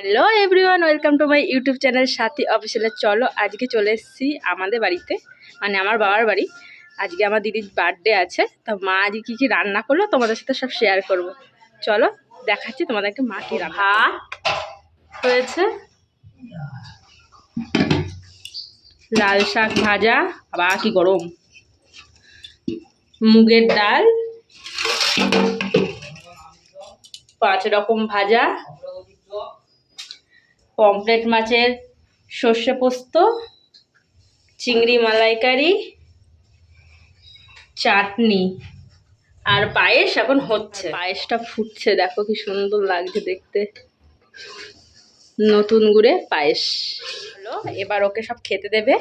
Hello everyone welcome to my YouTube channel Sathi অফিসিয়ালে চলো, আজকে চলে এসেছি আমাদের বাড়িতে মানে আমার বাবার বাড়ি। আজকে আমার দিদির বার্থডে আছে, তো মা আজকে কী কী রান্না করল তোমাদের সাথে সব শেয়ার করব। চলো, দেখাচ্ছি তোমাদেরকে মা কী রান্না হয়েছে। লাল শাক ভাজা আবার কি গরম। মুগের ডাল, পাঁচ রকম ভাজা পমফ্রেট মাছের সর্ষে পোস্ত চিংড়ি মালাইকারি চাটনি। আর পায়েস এখন হচ্ছে। পায়েসটা ফুটছে দেখো কি সুন্দর লাগছে দেখতে। নতুন গুড়ে পায়েস। হলো এবার ওকে সব খেতে দেবে।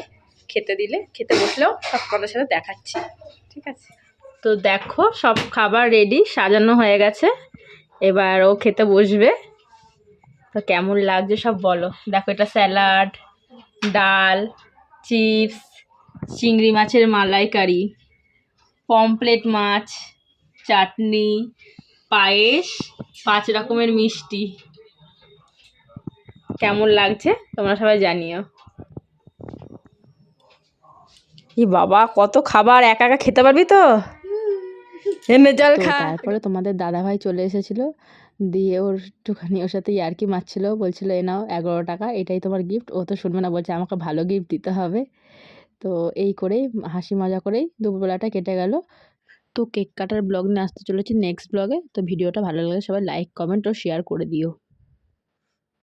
খেতে দিলে খেতে বসলেও সব তোমাদের সাথে দেখাচ্ছি ঠিক আছে? তো দেখো সব খাবার রেডি সাজানো হয়ে গেছে। এবার ও খেতে বসবে। তো কেমন লাগছে সব বলো? দেখো এটা স্যালাড, ডাল, চিপস, চিংড়ি মাছের মালাইকারি পমপ্লেট মাছ, চাটনি, পায়েস, পাঁচ রকমের মিষ্টি। কেমন লাগছে? তোমরা সবাই জানিও। ই বাবা, কত খাবার, একা একা খেতে পারবি তো? তারপরে তোমাদের দাদাভাই চলে এসেছিল দিয়ে ওর একটুখানি ওর সাথে ইয়ার্কি মারছিল বলছিল এ নাও এগারো টাকা এটাই তোমার গিফট ও তো শুনবে না বলছে আমাকে ভালো গিফট দিতে হবে। তো এই করেই হাসি মজা করেই দুপুরবেলাটা কেটে গেল। তো কেক কাটার ব্লগ নিয়ে আসতে চলেছি নেক্সট ব্লগে তো ভিডিওটা ভালো লাগলে সবাই লাইক কমেন্ট ও শেয়ার করে দিও।